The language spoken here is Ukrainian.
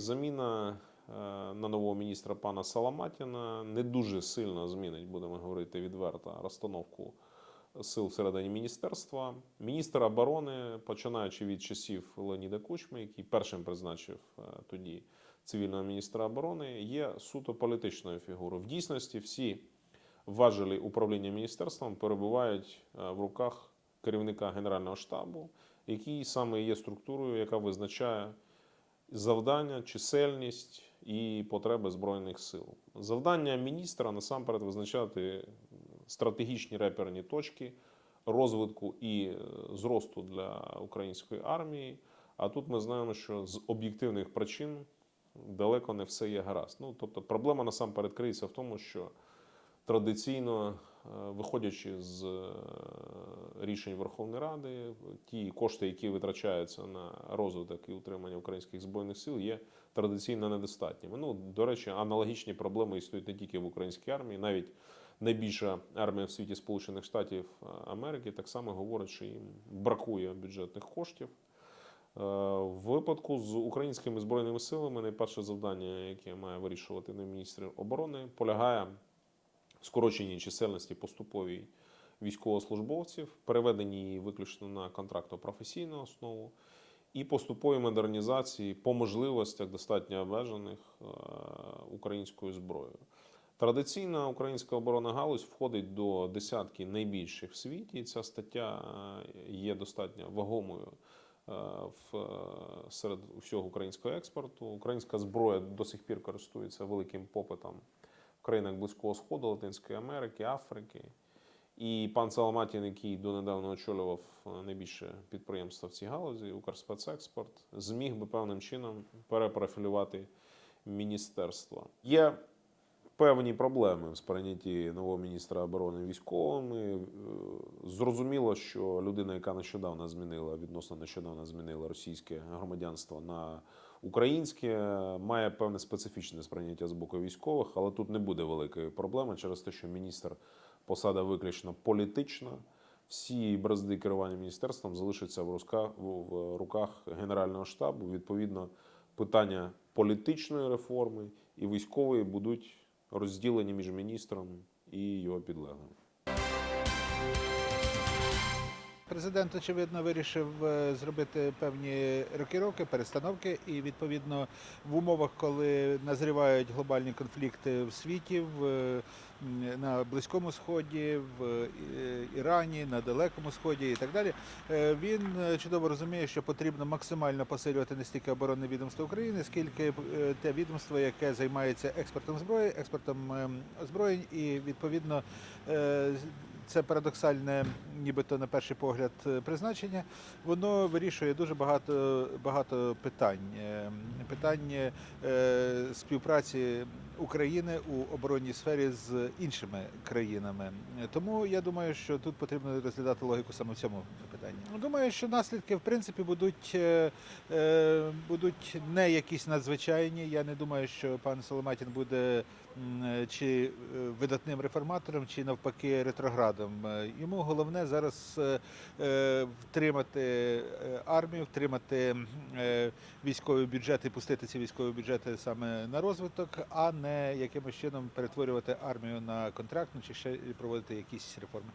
заміна е, на нового міністра пана Саламатіна не дуже сильно змінить, будемо говорити відверто, розстановку сил всередині міністерства. Міністр оборони, починаючи від часів Леоніда Кучми, який першим призначив е, тоді цивільного міністра оборони, є суто політичною фігурою. В дійсності всі важелі управління міністерством перебувають е, в руках керівника Генерального штабу, який саме є структурою, яка визначає завдання, чисельність і потреби збройних сил. Завдання міністра насамперед визначати стратегічні реперні точки розвитку і е, зросту для української армії. А тут ми знаємо, що з об'єктивних причин далеко не все є гаразд. Ну тобто, проблема насамперед криється в тому, що традиційно, е, виходячи з е, рішень Верховної Ради, ті кошти, які витрачаються на розвиток і утримання українських збройних сил, є традиційно недостатніми. Ну, до речі, аналогічні проблеми існують не тільки в українській армії, навіть найбільша армія в світі Сполучених Штатів е, Америки так само говорить, що їм бракує бюджетних коштів. В випадку з українськими збройними силами найперше завдання, яке має вирішувати не міністр оборони, полягає скороченні чисельності поступовій військовослужбовців, переведенні її виключно на контрактно-професійну основу і поступовій модернізації по можливостях достатньо обмежених е, українською зброєю. Традиційна українська оборонна галузь входить до десятки найбільших в світі. Ця стаття е, є достатньо вагомою е, в, серед усього українського експорту. Українська зброя до сих пір користується великим попитом країнах Близького Сходу, Латинської Америки, Африки. І пан Саламатін, який донедавна очолював е, найбільше підприємство в цій галузі, Укрспецекспорт, зміг би певним чином перепрофілювати міністерство. Є певні проблеми в сприйнятті нового міністра оборони військовими. Е, Зрозуміло, що людина, яка нещодавно змінила, відносно нещодавно змінила російське громадянство на українське, має певне специфічне сприйняття з боку військових, але тут не буде великої проблеми через те, що міністр посада виключно політична. Всі бразди керування міністерством залишаться в руках, в руках Генерального штабу. Відповідно, питання політичної реформи і військової будуть розділені між міністром і його підлеглим. Президент, очевидно, вирішив е, зробити певні рокіровки, перестановки, і відповідно в умовах, коли назрівають глобальні конфлікти в світі, в, е, на Близькому Сході, в е, Ірані, на Далекому Сході і так далі, він чудово розуміє, що потрібно максимально посилювати не стільки оборонне відомство України, скільки те відомство, яке займається експортом зброї, експортом ем, озброєнь, і відповідно це парадоксальне, нібито на перший погляд, е, призначення, воно вирішує дуже багато, багато питань. Е, Питання е, співпраці України у оборонній сфері з іншими країнами. Тому я думаю, що тут потрібно розглядати логіку саме в цьому питанні. Ну, Думаю, що наслідки в принципі будуть, будуть не якісь надзвичайні. Я не думаю, що пан Соломатін буде чи видатним реформатором, чи навпаки ретроградом. Е, Йому головне зараз е, е, втримати армію, втримати військові бюджети, пустити ці військові бюджети саме на розвиток, а не якимось чином перетворювати армію на контрактну чи ще проводити якісь реформи.